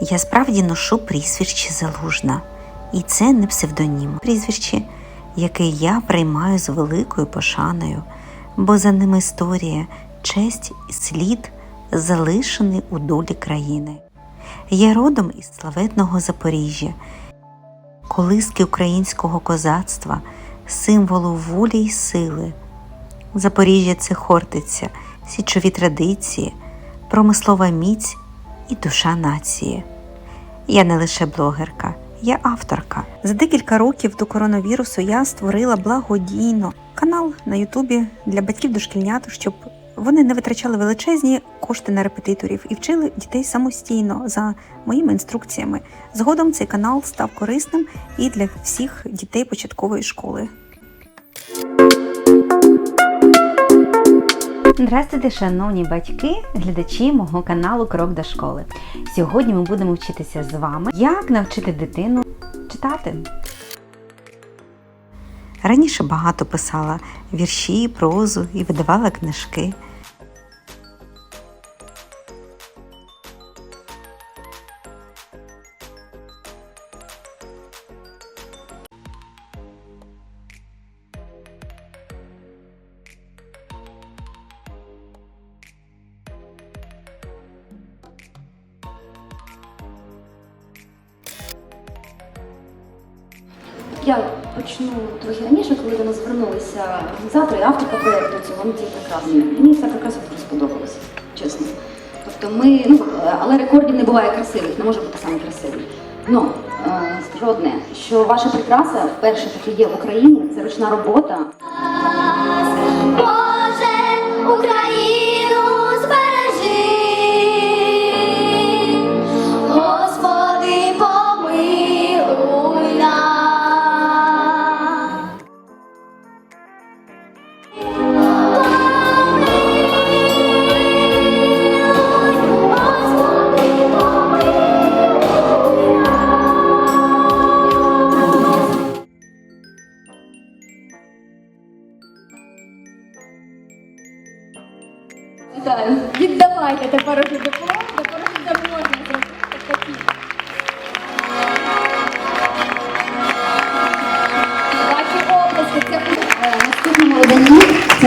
Я справді ношу прізвище Залужна, і це не псевдонім прізвище, яке я приймаю з великою пошаною, бо за ним історія, честь і слід залишений у долі країни. Я родом із славетного Запоріжжя, колиски українського козацтва, символу волі й сили. Запоріжжя це Хортиця, січові традиції, промислова міць і душа нації. Я не лише блогерка, я авторка. За декілька років до коронавірусу я створила благодійно канал на Ютубі для батьків дошкільнят, щоб вони не витрачали величезні кошти на репетиторів і вчили дітей самостійно за моїми інструкціями. Згодом цей канал став корисним і для всіх дітей початкової школи. Здравствуйте, шановні батьки, глядачі мого каналу Крок до школи. Сьогодні ми будемо вчитися з вами, як навчити дитину читати. Раніше багато писала вірші, прозу і видавала книжки. Я почну трохи раніше, коли до нас звернулися організатори авторка проєкту цього «Ті прекрасні. Мені це прекрасна дуже сподобалося, чесно. Тобто ми, ну, але рекордів не буває красивих, не може бути саме красивий. Ну, е, скажу одне, що ваша прикраса вперше таки є в Україні, це ручна робота.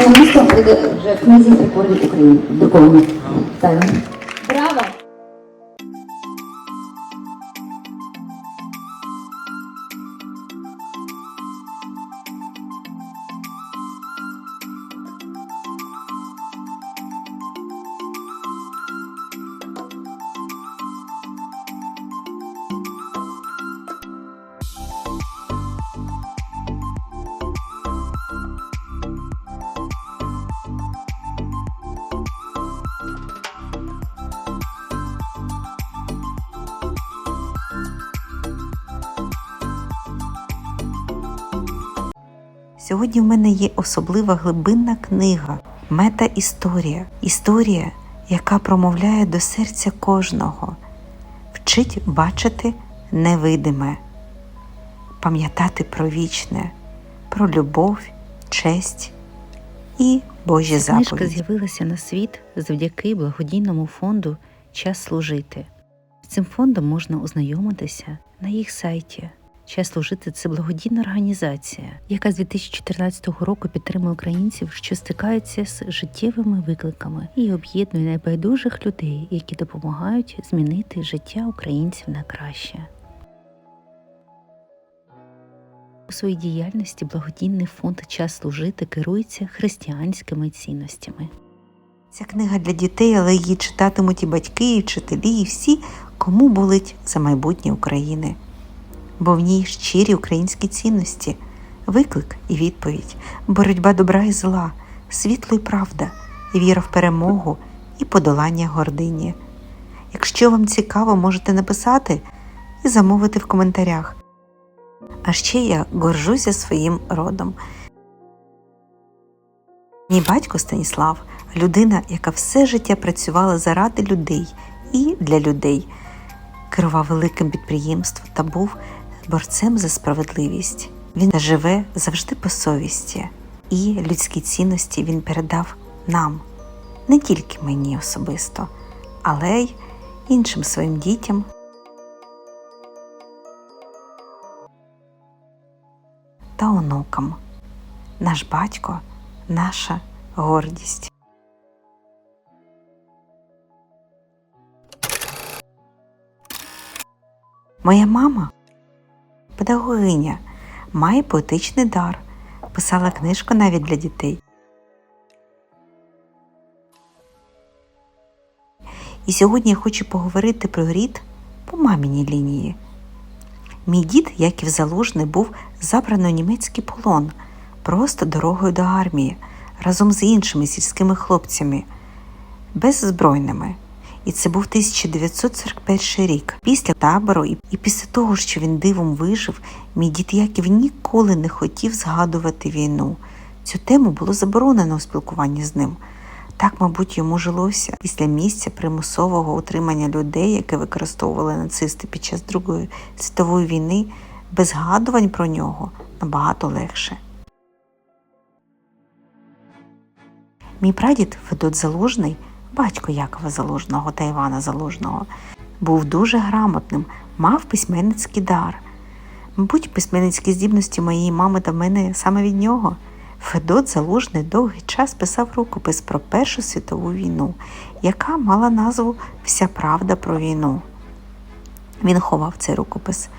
Місто буде вже в книзі рекордів України. Друковано. Сьогодні в мене є особлива глибинна книга Мета-історія. Історія, яка промовляє до серця кожного, вчить бачити невидиме, пам'ятати про вічне, про любов, честь і Божі Книжка заповіді. з'явилася на світ завдяки благодійному фонду Час служити. З цим фондом можна ознайомитися на їх сайті. Час служити це благодійна організація, яка з 2014 року підтримує українців, що стикаються з життєвими викликами і об'єднує найбайдужих людей, які допомагають змінити життя українців на краще. У своїй діяльності благодійний фонд Час служити керується християнськими цінностями. Ця книга для дітей, але її читатимуть і батьки, і вчителі, і всі, кому болить за майбутнє України. Бо в ній щирі українські цінності, виклик і відповідь, боротьба добра і зла, світло і правда, віра в перемогу і подолання гордині. Якщо вам цікаво, можете написати і замовити в коментарях. А ще я горжуся своїм родом. Мій батько Станіслав людина, яка все життя працювала заради людей і для людей, керував великим підприємством та був борцем за справедливість. Він живе завжди по совісті, і людські цінності він передав нам, не тільки мені особисто, але й іншим своїм дітям. Та онукам, наш батько, наша гордість. Моя мама педагогиня, має поетичний дар, писала книжку навіть для дітей. І сьогодні я хочу поговорити про рід по маміній лінії. Мій дід, Яків Залужний, був забрано у німецький полон просто дорогою до армії разом з іншими сільськими хлопцями, беззбройними. І це був 1941 рік. Після табору і, після того, що він дивом вижив, мій дід Яків ніколи не хотів згадувати війну. Цю тему було заборонено у спілкуванні з ним. Так, мабуть, йому жилося після місця примусового утримання людей, яке використовували нацисти під час Другої світової війни, без згадувань про нього набагато легше. Мій прадід Федот Залужний, батько Якова Залужного та Івана Залужного, був дуже грамотним, мав письменницький дар. Мабуть, письменницькі здібності моєї мами та мене саме від нього. Федот Залужний довгий час писав рукопис про Першу світову війну, яка мала назву Вся правда про війну. Він ховав цей рукопис.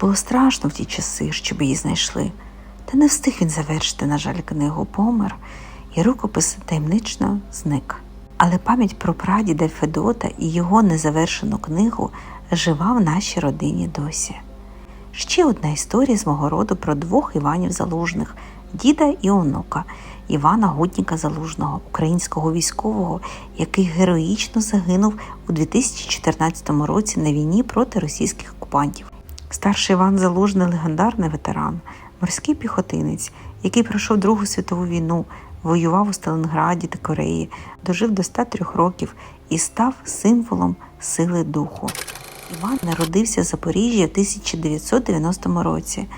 Було страшно в ті часи, щоб її знайшли. Та не встиг він завершити, на жаль, книгу помер, і рукопис таємнично зник. Але пам'ять про прадіда Федота і його незавершену книгу жива в нашій родині досі. Ще одна історія з мого роду про двох Іванів Залужних діда і онука Івана Гутніка Залужного, українського військового, який героїчно загинув у 2014 році на війні проти російських окупантів. Старший Іван Залужний легендарний ветеран, морський піхотинець, який пройшов Другу світову війну, воював у Сталінграді та Кореї, дожив до 103 років і став символом сили духу. Іван народився в Запоріжжі в 1990 році.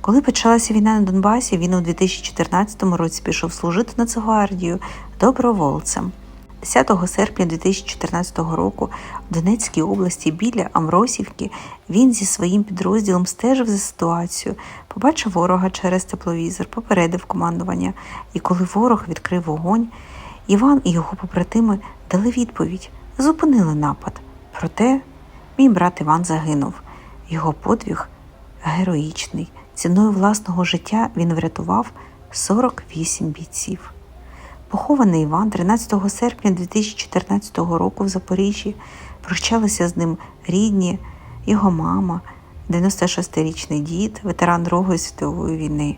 Коли почалася війна на Донбасі, він у 2014 році пішов служити на Нацгвардію добровольцем. 10 серпня 2014 року в Донецькій області біля Амросівки він зі своїм підрозділом стежив за ситуацією, побачив ворога через тепловізор, попередив командування. І коли ворог відкрив вогонь, Іван і його побратими дали відповідь, зупинили напад. Проте мій брат Іван загинув. Його подвиг героїчний. Ціною власного життя він врятував 48 бійців. Похований Іван 13 серпня 2014 року в Запоріжжі. Прощалися з ним рідні, його мама, 96-річний дід, ветеран Другої світової війни.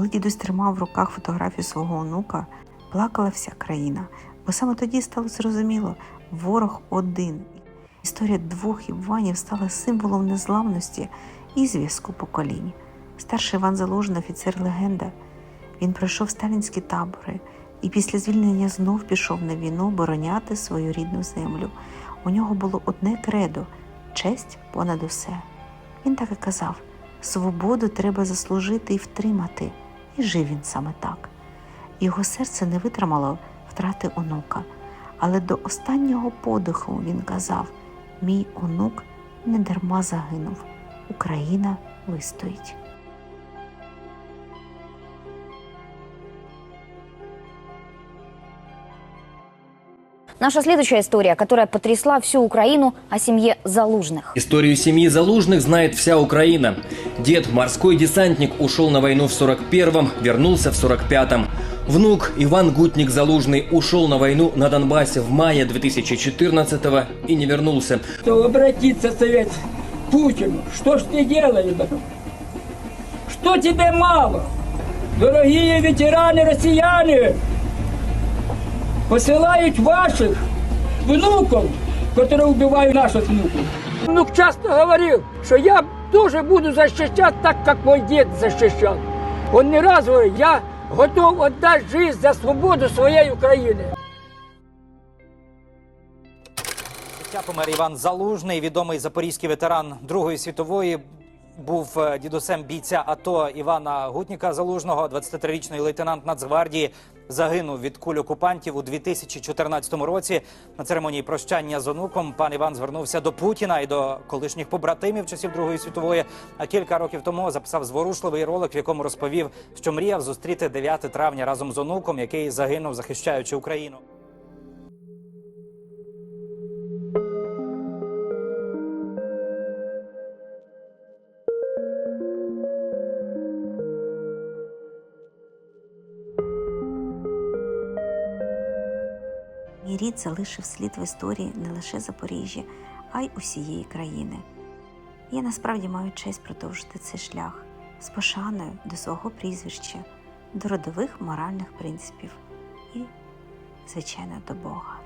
Коли дідусь тримав в руках фотографію свого онука, плакала вся країна, бо саме тоді стало зрозуміло, ворог один. Історія двох Іванів стала символом незламності і зв'язку поколінь. Старший Іван Залужний офіцер легенда. Він пройшов сталінські табори і після звільнення знов пішов на війну обороняти свою рідну землю. У нього було одне кредо честь понад усе. Він так і казав: свободу треба заслужити і втримати. І жив він саме так. Його серце не витримало втрати онука, але до останнього подиху він казав: Мій онук не дарма загинув. Україна вистоїть. Наша следующая история, которая потрясла всю Украину о семье Залужных. Историю семьи Залужных знает вся Украина. Дед, морской десантник, ушел на войну в 41-м, вернулся в 45-м. Внук Иван Гутник Залужный ушел на войну на Донбассе в мае 2014-го и не вернулся. что обратиться совет Путину. Что ж ты делаешь, брат? Что тебе мало? Дорогие ветераны россияне, посылают ваших внуков, которые убивают наших внуков. Внук часто говорил, что я тоже буду защищать так, как мой дед защищал. Он не раз говорил, я готов віддати життя за свободу своєї України. Помер Іван Залужний, відомий запорізький ветеран Другої світової. Був е, дідусем бійця АТО Івана Гутніка Залужного, 23-річний лейтенант Нацгвардії, загинув від куль окупантів у 2014 році. На церемонії прощання з онуком пан Іван звернувся до Путіна і до колишніх побратимів часів Другої світової. А кілька років тому записав зворушливий ролик, в якому розповів, що мріяв зустріти 9 травня разом з онуком, який загинув, захищаючи Україну. Мій рід залишив слід в історії не лише Запоріжжя, а й усієї країни. Я насправді маю честь продовжити цей шлях з пошаною до свого прізвища, до родових моральних принципів і, звичайно, до Бога.